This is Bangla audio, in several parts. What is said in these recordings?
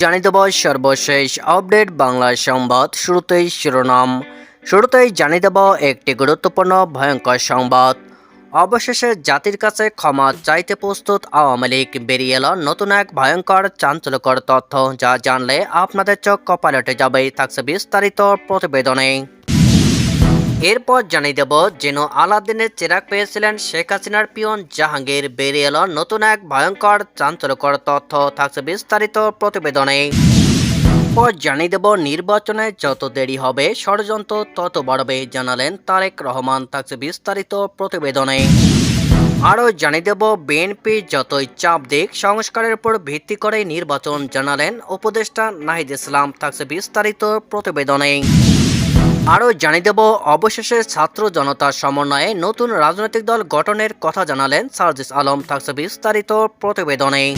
জানিয়ে দেব সর্বশেষ আপডেট বাংলা সংবাদ শুরুতেই শিরোনাম। শুরুতেই জানি দেব একটি গুরুত্বপূর্ণ ভয়ঙ্কর সংবাদ। অবশেষে জাতির কাছে ক্ষমা চাইতে প্রস্তুত আওয়ামী লীগ বেরিয়ে এলো নতুন এক ভয়ঙ্কর চাঞ্চল্যকর তথ্য, যা জানলে আপনাদের চোখ কপালটে যাবে, থাকছে বিস্তারিত প্রতিবেদনে। এরপর জানিয়ে দেব যেন আলাদিনের চেরাক পেয়েছিলেন শেখ হাসিনার পিয়ন জাহাঙ্গীর। বেরিয়ে এলো নতুন এক ভয়ঙ্কর চাঞ্চল্যকর তথ্য। থাকছে বিস্তারিত প্রতিবেদনে। পর জানিয়ে দেব নির্বাচনে যত দেরি হবে, ষড়যন্ত্র তত বাড়বে, জানালেন তারেক রহমান। থাকছে বিস্তারিত প্রতিবেদনে। আরও জানিয়ে দেব, বিএনপি যতই চাপ দিক, সংস্কারের উপর ভিত্তি করে নির্বাচন, জানালেন উপদেষ্টা নাহিদ ইসলাম। থাকছে বিস্তারিত প্রতিবেদনে। আরও জানিয়ে দেব, অবশেষে ছাত্র জনতার সমন্বয়ে নতুন রাজনৈতিক দল গঠনের কথা জানালেন সার্জিস আলম, থাকছে বিস্তারিত প্রতিবেদনে।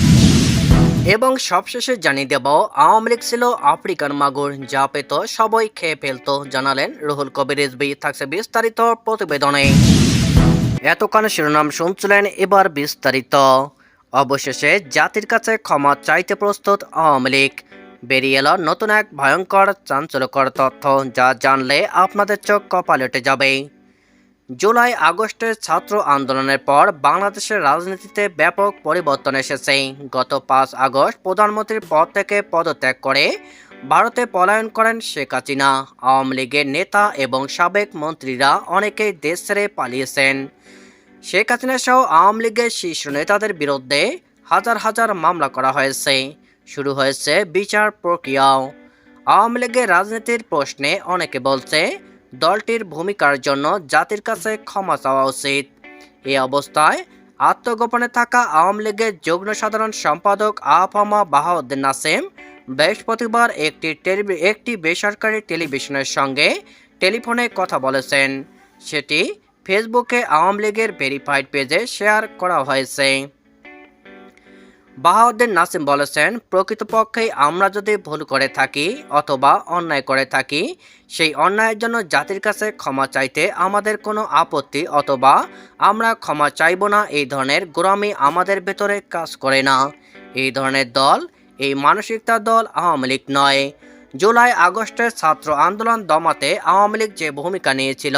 এবং সবশেষে জানিয়ে দেব, আওয়ামী লীগ ছিল আফ্রিকান মাগুর, যা পেত, সবাই খেয়ে ফেলতো, জানালেন রুহুল কবির রিজভি, থাকছে বিস্তারিত প্রতিবেদনে। এতক্ষণ শিরোনাম শুনছিলেন, এবার বিস্তারিত। অবশেষে জাতির কাছে ক্ষমা চাইতে প্রস্তুত আওয়ামী লীগ। বেরিয়ে এলো নতুন এক ভয়ঙ্কর চাঞ্চল্যকর তথ্য যা জানলে আপনাদের চোখ কপালটে যাবে। জুলাই আগস্টের ছাত্র আন্দোলনের পর বাংলাদেশের রাজনীতিতে ব্যাপক পরিবর্তন এসেছে। গত পাঁচ আগস্ট প্রধানমন্ত্রীর পদ থেকে পদত্যাগ করে ভারতে পলায়ন করেন শেখ হাসিনা। আওয়ামী লীগের নেতা এবং সাবেক মন্ত্রীরা অনেকেই দেশ ছেড়ে পালিয়েছেন। শেখ হাসিনা সহ আওয়ামী লীগের শীর্ষ নেতাদের বিরুদ্ধে হাজার হাজার মামলা করা হয়েছে। শুরু হয়েছে বিচার প্রক্রিয়াও। আওয়ামী লীগের রাজনীতির প্রশ্নে অনেকে বলছে, দলটির ভূমিকার জন্য জাতির কাছে ক্ষমা চাওয়া উচিত। এই অবস্থায় আত্মগোপনে থাকা আওয়ামী লীগের যুগ্ম সাধারণ সম্পাদক আফামা বাহাউদ্দিন নাসিম বৃহস্পতিবার একটি একটি বেসরকারি টেলিভিশনের সঙ্গে টেলিফোনে কথা বলেছেন। সেটি ফেসবুকে আওয়ামী লীগের ভেরিফাইড পেজে শেয়ার করা হয়েছে। বাহাউদ্দিন নাসিম বলেছেন, প্রকৃতপক্ষে আমরা যদি ভুল করে থাকি অথবা অন্যায় করে থাকি, সেই অন্যায়ের জন্য জাতির কাছে ক্ষমা চাইতে আমাদের কোনো আপত্তি অথবা আমরা ক্ষমা চাইব না, এই ধরনের গোরামি আমাদের ভেতরে কাজ করে না। এই ধরনের দল, এই মানসিকতা দল আওয়ামী লীগ নয়। জুলাই আগস্টের ছাত্র আন্দোলন দমাতে আওয়ামী লীগ যে ভূমিকা নিয়েছিল,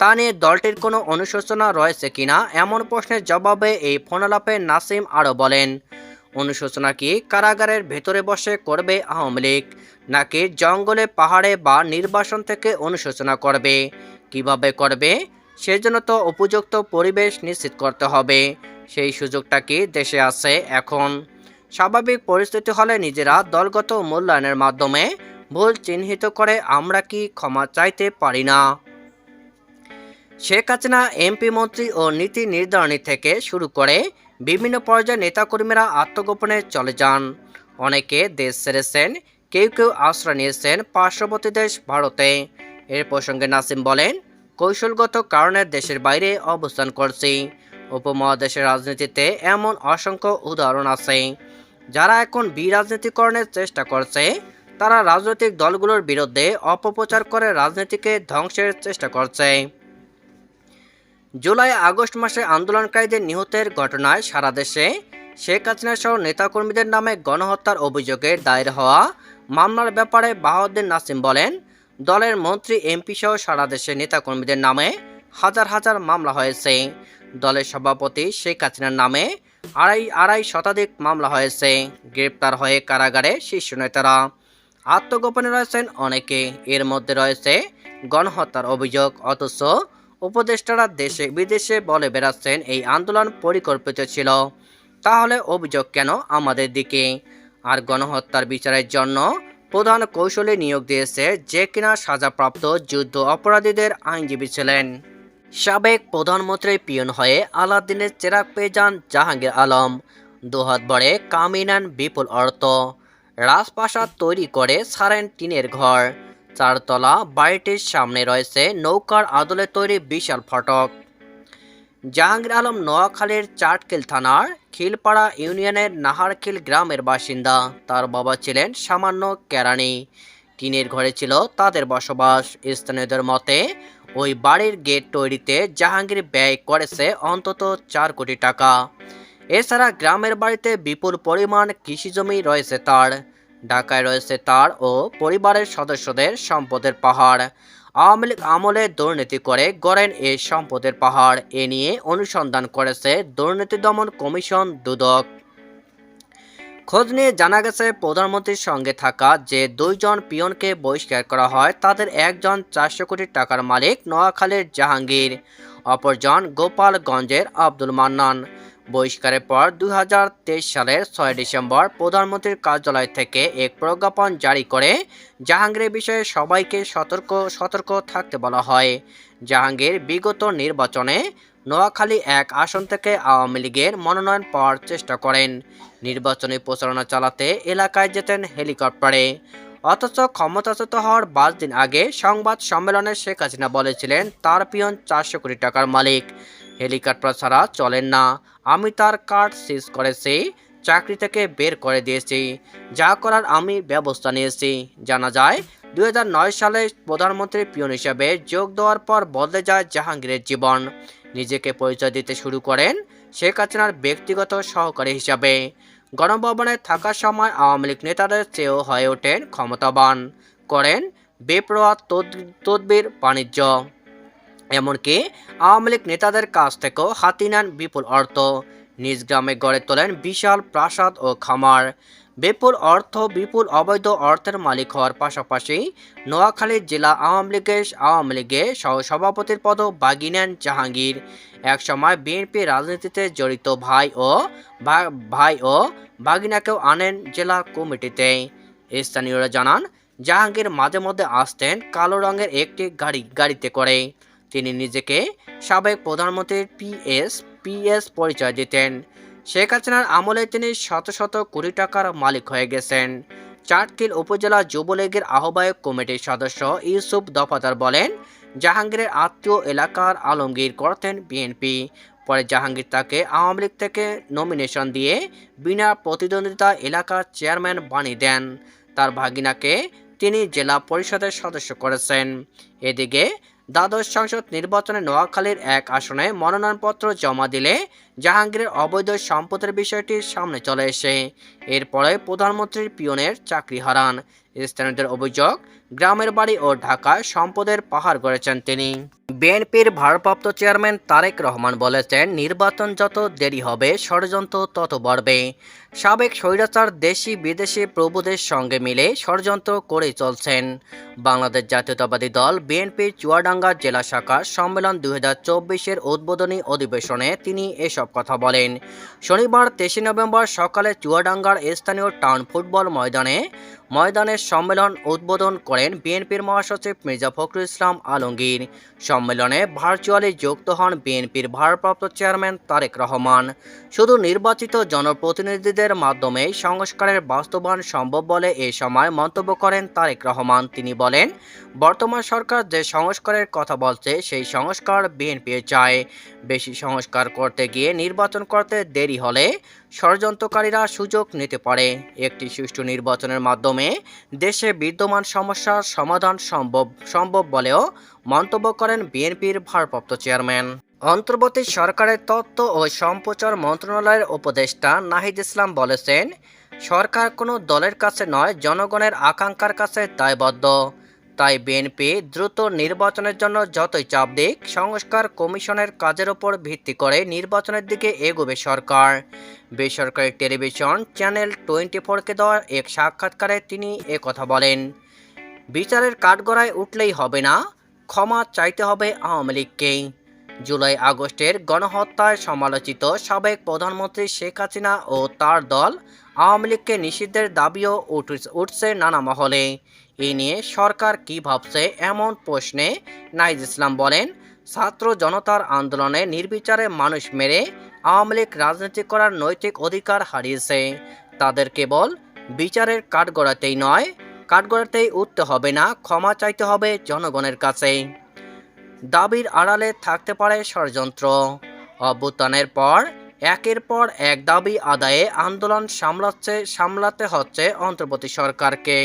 তা নিয়ে দলটির কোনো অনুশোচনা রয়েছে কিনা, এমন প্রশ্নের জবাবে এই ফোনালাপে নাসিম আরও বলেন অনুশোচনা কি কারাগারের ভেতরে বসে করবে আওয়ামী লীগ। নাকি জঙ্গলে, পাহাড়ে বা নির্বাসন থেকে অনুশোচনা করবে? কীভাবে করবে? সেজন্য তো উপযুক্ত পরিবেশ নিশ্চিত করতে হবে। সেই সুযোগটা কি দেশে আছে এখন? স্বাভাবিক পরিস্থিতি হলে নিজেরা দলগত মূল্যায়নের মাধ্যমে ভুল চিহ্নিত করে আমরা কি ক্ষমা চাইতে পারি না? শেখ হাসিনা, এমপি মন্ত্রী ও নীতি নির্ধারণী থেকে শুরু করে বিভিন্ন পর্যায়ে নেতাকর্মীরা আত্মগোপনে চলে যান। অনেকে দেশ ছেড়েছেন, কেউ কেউ আশ্রয় নিয়েছেন পার্শ্ববর্তী দেশ ভারতে। এর প্রসঙ্গে নাসিম বলেন, কৌশলগত কারণে দেশের বাইরে অবস্থান করছি। উপমহাদেশের রাজনীতিতে এমন অসংখ্য উদাহরণ আছে। যারা এখন বিরাজনীতিকরণের চেষ্টা করছে, তারা রাজনৈতিক দলগুলোর বিরুদ্ধে অপপ্রচার করে রাজনীতিকে ধ্বংসের চেষ্টা করছে। জুলাই আগস্ট মাসে আন্দোলনকারীদের নিহতের ঘটনায় সারা দেশে শেখ হাসিনা সহ নেতাকর্মীদের নামে গণহত্যার অভিযোগে দায়ের হওয়া মামলার ব্যাপারে বাহাউদ্দিন নাসিম বলেন, দলের মন্ত্রী, এমপি সহ সারা দেশে নেতাকর্মীদের নামে হাজার হাজার মামলা হয়েছে। দলের সভাপতি শেখ হাসিনার নামে আড়াই আড়াই শতাধিক মামলা হয়েছে। গ্রেপ্তার হয়ে কারাগারে শীর্ষ নেতারা আত্মগোপনে রয়েছেন অনেকে। এর মধ্যে রয়েছে গণহত্যার অভিযোগ, অথচ উপদেষ্টারা দেশে বিদেশে বলে বেড়াচ্ছেন, এই আন্দোলন পরিকল্পিত ছিল। তাহলে অভিযোগ কেন আমাদের দিকে? আর গণহত্যার বিচারের জন্য প্রধান কৌশলে নিয়োগ দিয়েছে যে কিনা সাজাপ্রাপ্ত যুদ্ধ অপরাধীদের আইনজীবী ছিলেন। সাবেক প্রধানমন্ত্রী পিয়ন হয়ে আলাদিনের চেরাগ পেয়ে যান জাহাঙ্গীর আলম। দুহাত বড়ে কামিয়ে নেন বিপুল অর্থ। রাজপ্রাসাদ তৈরি করে সারেন টিনের ঘর। চারতলা, বাড়িটির সামনে রয়েছে নৌকার আদলে তৈরি বিশাল ফটক। জাহাঙ্গীর আলম নোয়াখালীর চাটকিল থানার খিলপাড়া ইউনিয়নের নাহারখিল গ্রামের বাসিন্দা। তার বাবা ছিলেন সামান্য কেরানি। টিনের ঘরে ছিল তাদের বসবাস। স্থানীয়দের মতে, ওই বাড়ির গেট তৈরিতে জাহাঙ্গীর ব্যয় করেছে অন্তত চার কোটি টাকা। এছাড়া গ্রামের বাড়িতে বিপুল পরিমাণ কৃষিজমি রয়েছে তার। ঢাকায় রয়েছে তার ও পরিবারের সদস্যদের সম্পদের পাহাড়। আওয়ামী লীগ আমলে দুর্নীতি করে গড়েন এই সম্পদের পাহাড়। এ নিয়ে অনুসন্ধান করেছে দুর্নীতি দমন কমিশন দুদক। খোঁজ নিয়ে জানা গেছে, প্রধানমন্ত্রীর সঙ্গে থাকা যে দুইজন পিয়নকে বহিষ্কার করা হয়, তাদের একজন চারশো কোটি টাকার মালিক, নোয়াখালীর জাহাঙ্গীর, অপরজন গোপালগঞ্জের আব্দুল মান্নান। বহিষ্কারের পর দু হাজার তেইশ সালের ছয় ডিসেম্বর প্রধানমন্ত্রীর কার্যালয় থেকে এক প্রজ্ঞাপন জারি করে জাহাঙ্গীরের বিষয়ে সবাইকে সতর্ক সতর্ক থাকতে বলা হয়। জাহাঙ্গীর বিগত নির্বাচনে নোয়াখালী এক আসন থেকে আওয়ামী লীগের মনোনয়ন পাওয়ার চেষ্টা করেন। নির্বাচনী প্রচারণা চালাতে এলাকায় যেতেন হেলিকপ্টারে। অথচ ক্ষমতাচ্যুত হওয়ার পাঁচ দিন আগে সংবাদ সম্মেলনে শেখ হাসিনা বলেছিলেন, তার পিয়ন চারশো কোটি টাকার মালিক। হেলিকপ্টার ছাড়া চলেন না। আমি তার কার্ড সিজ করেছি, চাকরি থেকে বের করে দিয়েছি। যা করার আমি ব্যবস্থা নিয়েছি। জানা যায় দু হাজার নয় সালে প্রধানমন্ত্রী পিয়ন হিসাবে যোগ দেওয়ার পর বদলে যায় জাহাঙ্গীরের জীবন। নিজেকে পরিচয় দিতে শুরু করেন শেখ হাসিনার ব্যক্তিগত সহকারী হিসাবে। গণভবনে থাকার সময় আওয়ামী লীগ নেতাদের চেয়েও হয়ে ওঠেন ক্ষমতাবান। করেন বেপরোয়া তদ- তদবির বাণিজ্য। এমনকি আওয়ামী লীগ নেতাদের কাছ থেকেও হাতি নেন বিপুল অর্থ। নিজ গ্রামে গড়ে তোলেন বিশাল প্রাসাদ ও খামার। বিপুল অর্থ, বিপুল অবৈধ অর্থের মালিক হওয়ার পাশাপাশি নোয়াখালী জেলা আওয়ামী লীগের আওয়ামী লীগের সহসভাপতির পদও বাগিয়ে নেন জাহাঙ্গীর। একসময় বিএনপি রাজনীতিতে জড়িত ভাই ও ভাই ও বাগিনাকেও আনেন জেলা কমিটিতে। স্থানীয়রা জানান, জাহাঙ্গীর মাঝে মধ্যে আসতেন কালো রঙের একটি গাড়ি, গাড়িতে করে। তিনি নিজেকে সাবেক প্রধানমন্ত্রীর পিএস পিএস পরিচয় দিতেন। শেখ হাসিনার আমলে তিনি শত শত কোটি টাকার মালিক হয়ে গেছেন। চাটকিল উপজেলা যুবলীগের আহ্বায়ক কমিটির সদস্য ইউসুফ দফাদার বলেন, জাহাঙ্গীরের আত্মীয় এলাকার আলমগীর করতেন বিএনপি। পরে জাহাঙ্গীর তাকে আওয়ামী লীগ থেকে নমিনেশন দিয়ে বিনা প্রতিদ্বন্দ্বিতা এলাকার চেয়ারম্যান বানিয়ে দেন। তার ভাগিনাকে তিনি জেলা পরিষদের সদস্য করেছেন। এদিকে দ্বাদশ সংসদ নির্বাচনে নোয়াখালীর এক আসনে মনোনয়নপত্র জমা দিলে জাহাঙ্গীরের অবৈধ সম্পদের বিষয়টি সামনে চলে এসে, এরপরে প্রধানমন্ত্রীর পিয়নের চাকরি হারান। স্থানীয়দের অভিযোগ গ্রামের বাড়ি ও ঢাকায় সম্পদের পাহাড় গড়েছেন তিনি। বিএনপির ভারপ্রাপ্ত চেয়ারম্যান তারেক রহমান বলেছেন, নির্বাচন যত দেরি হবে, ষড়যন্ত্র তত বাড়বে। সাবেক স্বৈরাচার দেশি বিদেশি প্রভুদের সঙ্গে মিলে ষড়যন্ত্র করে চলছেন। বাংলাদেশ জাতীয়তাবাদী দল বিএনপির চুয়াডাঙ্গা জেলা শাখার সম্মেলন দুই হাজার চব্বিশের উদ্বোধনী অধিবেশনে তিনি এসব কথা বলেন। শনিবার তেইশে নভেম্বর সকালে চুয়াডাঙ্গার স্থানীয় টাউন ফুটবল ময়দানে ময়দানের সম্মেলন উদ্বোধন করেন বিএনপির মহাসচিব মির্জা ফখরুল ইসলাম আলমগীর। সম্মেলনে ভার্চুয়ালি যুক্ত হন বিএনপির ভারপ্রাপ্ত চেয়ারম্যান তারেক রহমান। শুধু নির্বাচিত জনপ্রতিনিধিদের মাধ্যমে সংস্কারের বাস্তবায়ন সম্ভব বলে এ সময় মন্তব্য করেন তারেক রহমান। তিনি বলেন, বর্তমান সরকার যে সংস্কারের কথা বলছে, সেই সংস্কার বিএনপি চায়। বেশি সংস্কার করতে গিয়ে নির্বাচন করতে দেরি হলে ষড়যন্ত্রকারীরা সুযোগ নিতে পারে। একটি সুষ্ঠু নির্বাচনের মাধ্যমে দেশে বিদ্যমান সমস্যার সমাধান সম্ভব সম্ভব বলেও মন্তব্য করেন বিএনপির ভারপ্রাপ্ত চেয়ারম্যান। অন্তর্বর্তী সরকারের তথ্য ও সম্প্রচার মন্ত্রণালয়ের উপদেষ্টা নাহিদ ইসলাম বলেছেন, সরকার কোনো দলের কাছে নয়, জনগণের আকাঙ্ক্ষার কাছে দায়বদ্ধ। তাই বিএনপি দ্রুত নির্বাচনের জন্য যতই চাপ দিক, সংস্কার কমিশনের কাজের ওপর ভিত্তি করে নির্বাচনের দিকে এগোবে সরকার। বেসরকারি টেলিভিশন চ্যানেল টোয়েন্টি ফোরকে দেওয়া এক সাক্ষাৎকারে তিনি কথা বলেন, বিচারের কাঠগড়ায় উঠলেই হবে না, ক্ষমা চাইতে হবে আওয়ামী লীগকেই জুলাই আগস্টের গণহত্যায় সমালোচিত সাবেক প্রধানমন্ত্রী শেখ হাসিনা ও তার দল আওয়ামী লীগকে নিষিদ্ধের দাবিও উঠ- উঠছে নানা মহলে। এ নিয়ে সরকার কি ভাবছে এমন প্রশ্নে নাইজ ইসলাম বলেন, ছাত্র জনতার আন্দোলনে নির্বিচারে মানুষ মেরে আওয়ামী লীগ রাজনীতি করার নৈতিক অধিকার হারিয়েছে। তাদের কেবল বিচারের কাঠগড়াতেই নয়, কাঠগড়াতেই উঠতে হবে না, ক্ষমা চাইতে হবে জনগণের কাছে। দাবির আড়ালে থাকতে পারে ষড়যন্ত্র। অভ্যুত্থানের পর, একের পর এক দাবি আদায়ে আন্দোলন সামলাচ্ছে, সামলাতে হচ্ছে অন্তর্বর্তী সরকারকে।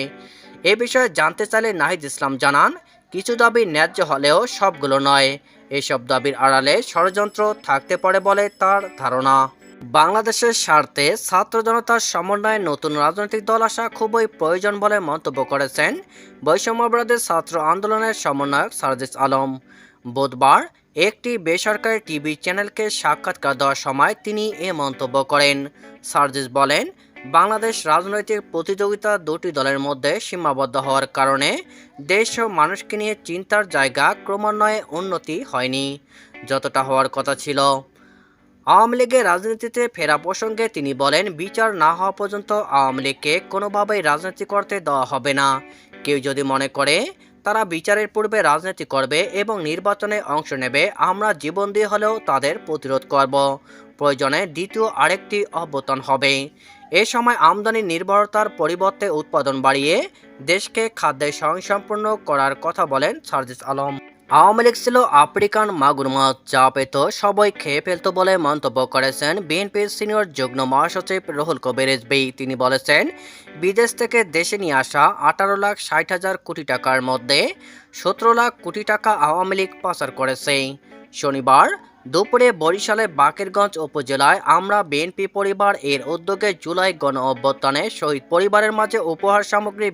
এ বিষয়ে জানতে চাইলে নাহিদ ইসলাম জানান, কিছু দাবি ন্যায্য হলেও সবগুলো নয়। এসব দাবির আড়ালে ষড়যন্ত্র থাকতে পারে বলে তার ধারণা। বাংলাদেশের স্বার্থে ছাত্র জনতার সমন্বয়ে নতুন রাজনৈতিক দল আসা খুবই প্রয়োজন বলে মন্তব্য করেছেন বৈষম্যবিরোধী ছাত্র আন্দোলনের সমন্বয়ক সার্জিস আলম। বুধবার একটি বেসরকারি টিভি চ্যানেলকে সাক্ষাৎকার দেওয়ার সময় তিনি এ মন্তব্য করেন। সার্জিস বলেন বাংলাদেশ রাজনৈতিক প্রতিযোগিতা দুটি দলের মধ্যে সীমাবদ্ধ হওয়ার কারণে দেশ ও মানুষকে নিয়ে চিন্তার জায়গা ক্রমান্বয়ে উন্নতি হয়নি। যতটা হওয়ার কথা ছিল। আওয়ামী লীগের রাজনীতিতে ফেরা প্রসঙ্গে তিনি বলেন, বিচার না হওয়া পর্যন্ত আওয়ামী লীগকে কোনোভাবেই রাজনীতি করতে দেওয়া হবে না। কেউ যদি মনে করে, তারা বিচারের পূর্বে রাজনীতি করবে এবং নির্বাচনে অংশ নেবে, আমরা জীবন দিয়ে হলেও তাদের প্রতিরোধ করব। প্রয়োজনে দ্বিতীয় আরেকটি অভ্যুত্থান হবে। এ সময় আমদানি নির্ভরতার পরিবর্তে উৎপাদন বাড়িয়ে দেশকে খাদ্যে স্বয়ংসম্পূর্ণ করার কথা বলেন সার্জিস আলম। আওয়ামী লীগ ছিল আফ্রিকান মাগুর মাছ যা পেত সবাই খেয়ে ফেলতো বলে মন্তব্য করেছেন বিএনপির সিনিয়র যুগ্ম মহাসচিব রুহুল কবির রিজভী তিনি বলেছেন, বিদেশ থেকে দেশে নিয়ে আসা আঠারো লাখ ষাট হাজার কোটি টাকার মধ্যে সতেরো লাখ কোটি টাকা আওয়ামী লীগ পাচার করেছে। শনিবার দুপুরে বরিশালের বাকেরগঞ্জ উপজেলায় আমরা বিএনপি পরিবার এর উদ্যোগে জুলাই গণ অভ্যুত্থানে শহীদ পরিবারের মাঝে উপহার সামগ্রী